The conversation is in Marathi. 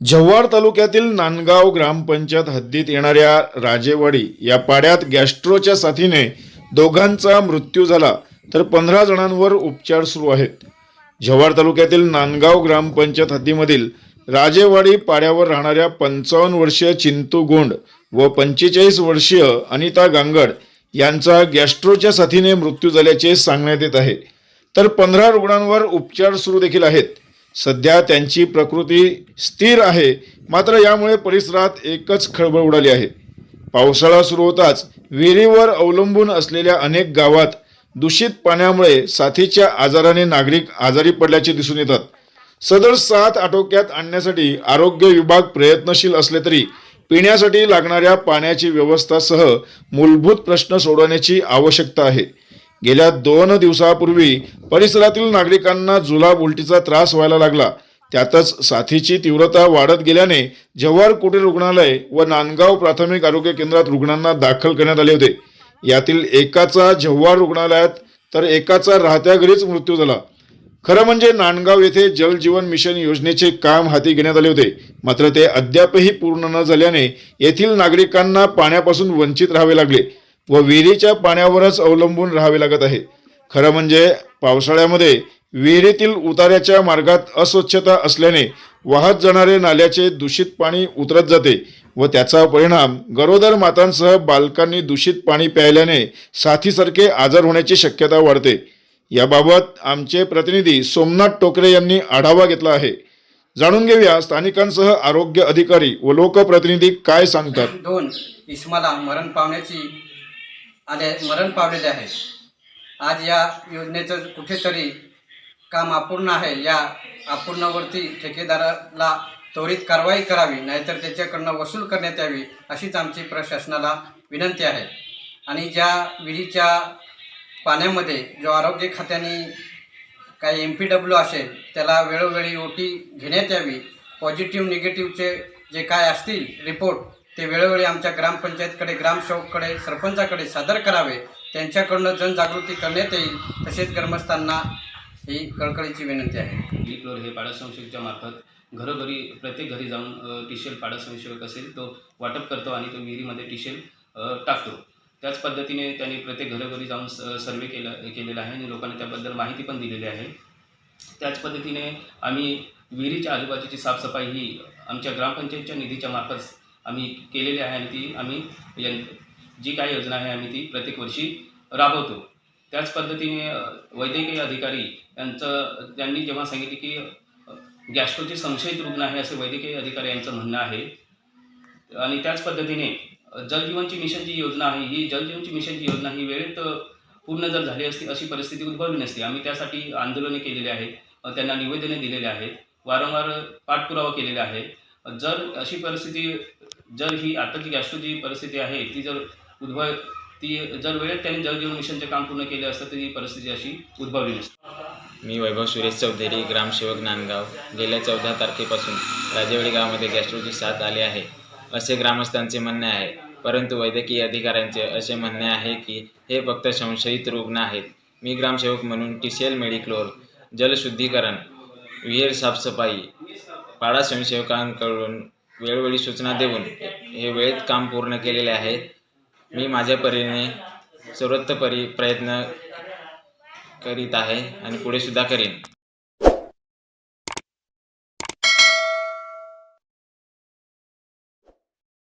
जव्हार तालुक्यातील नांदगाव ग्रामपंचायत हद्दीत येणाऱ्या राजेवाडी या पाड्यात गॅस्ट्रोच्या साथीने दोघांचा मृत्यू झाला तर पंधरा जणांवर उपचार सुरू आहेत. जव्हार तालुक्यातील नांदगाव ग्रामपंचायत हद्दीमधील राजेवाडी पाड्यावर राहणाऱ्या पंचावन्न वर्षीय चिंतू गोंड व पंचेचाळीस वर्षीय अनिता गांगड यांचा गॅस्ट्रोच्या साथीने मृत्यू झाल्याचे सांगण्यात येत आहे. तर पंधरा रुग्णांवर उपचार सुरू देखील आहेत. सध्या त्यांची प्रकृती स्थिर आहे. मात्र यामुळे परिसरात एकच खळबळ उडाली आहे. पावसाळा सुरू होताच विहिरीवर अवलंबून असलेल्या अनेक गावात दूषित पाण्यामुळे साथीच्या आजाराने नागरिक आजारी पडल्याचे दिसून येतात. सदर साथ आटोक्यात आणण्यासाठी आरोग्य विभाग प्रयत्नशील असले तरी पिण्यासाठी लागणाऱ्या पाण्याची व्यवस्थासह मूलभूत प्रश्न सोडवण्याची आवश्यकता आहे. गेल्या दोन दिवसापूर्वी परिसरातील नागरिकांना जुलाब उलटीचा त्रास व्हायला लागला. त्यातच साथीची तीव्रता वाढत गेल्याने जव्हार कुटीर रुग्णालय व नांदगाव प्राथमिक आरोग्य केंद्रात रुग्णांना दाखल करण्यात आले होते. यातील एकाचा जव्हार रुग्णालयात तर एकाचा राहत्या घरीच मृत्यू झाला. खरं म्हणजे नांदगाव येथे जल जीवन मिशन योजनेचे काम हाती घेण्यात आले होते. मात्र ते अद्यापही पूर्ण न झाल्याने येथील नागरिकांना पाण्यापासून वंचित राहावे लागले. व विहिरीच्या पाण्यावरच अवलंबून राहावे लागत आहे. खरं म्हणजे पावसाळ्यामध्ये विहिरीतील उतार्याच्या मार्गात अस्वच्छता असल्याने वाहत जाणारे नाल्याचे दूषित पाणी उतरत जाते व त्याचा परिणाम गरोदर मातांसह बालकांनी दूषित पाणी प्यायल्याने साथीसारखे आजार होण्याची शक्यता वाढते. याबाबत आमचे प्रतिनिधी सोमनाथ टोकरे यांनी आढावा घेतला आहे. जाणून घेऊया स्थानिकांसह आरोग्य अधिकारी व लोकप्रतिनिधी काय सांगतात. दोन इस्माला मरण पावण्याची आले मरण पावलेले आहे आज या योजनेचं कुठेतरी काम अपूर्ण आहे. या अपूर्णवरती ठेकेदाराला त्वरित कारवाई करावी नाहीतर त्याच्याकडनं वसूल करण्यात यावी अशीच आमची प्रशासनाला विनंती आहे. आणि ज्या विहिरीच्या पाण्यामध्ये जो आरोग्य खात्याने काही एम पी डब्ल्यू असेल त्याला वेळोवेळी ओटी घेण्यात यावी. पॉझिटिव्ह निगेटिव्हचे जे काय असतील रिपोर्ट ते वेळोवेळी आमच्या ग्रामपंचायतकडे ग्रामसेवककडे सरपंचाकडे सादर करावे. त्यांच्याकडनं जनजागृती करण्यात येईल तसेच ग्रामस्थांना ही कळकळीची विनंती आहे. क्लोर हे पाडा मार्फत घरोघरी प्रत्येक घरी जाऊन टिशेल पाडा संशोधक असेल तो वाटप करतो आणि तो विहिरीमध्ये टिशेल टाकतो. त्याच पद्धतीने त्यांनी प्रत्येक घरोघरी जाऊन सर्वे केला केलेला आहे आणि लोकांना त्याबद्दल माहिती पण दिलेली आहे. त्याच पद्धतीने आम्ही विहिरीच्या आजूबाजूची साफसफाई ही आमच्या ग्रामपंचायतच्या निधीच्या मार्फत आम्ही केलेली आहे आणि ती आम्ही जी काही योजना आहे आम्ही ती प्रत्येक वर्षी राबवतो. त्याच पद्धतीने वैद्यकीय अधिकारी यांचं त्यांनी जेव्हा सांगितले की गॅस्ट्रोचे संशयित रुग्ण आहे असे वैद्यकीय अधिकारी यांचं म्हणणं आहे. आणि त्याच पद्धतीने जलजीवनची जलजीवनची मिशनची योजना आहे ही जलजीवनची मिशनची योजना ही वेळेत पूर्ण जर झाली असती अशी परिस्थिती उद्भवली नसती. आम्ही त्यासाठी आंदोलने केलेली आहेत त्यांना निवेदने दिलेले आहेत वारंवार पाठपुरावा केलेला आहे. जर अशी परिस्थिती जर ही आताची गॅस्ट्रोची परिस्थिती आहे ती जर उद्भव ती जर वेळेत त्यांनी जलजीवन मिशनचे काम पूर्ण केले असतं तर ही परिस्थिती अशी उद्भवली नसते. मी वैभव सुरेश चौधरी ग्रामसेवक नांदगाव. गेल्या चौदा तारखेपासून राजेवाडी गावामध्ये गॅस्ट्रोची साथ आली आहे असे ग्रामस्थांचे म्हणणे आहे. परंतु वैद्यकीय अधिकाऱ्यांचे असे म्हणणे आहे की हे फक्त संशयित रुग्ण आहेत. मी ग्रामसेवक म्हणून टी सी एल मेडिक्लोर जलशुद्धीकरण विहीर साफसफाई पाडा स्वयंसेवकांकडून वेळोवेळी सूचना देऊन हे वेळेत काम पूर्ण केलेले आहे. मी माझ्या परीने सर्वोत्तपरी प्रयत्न करीत आहे आणि पुढे सुद्धा करीन.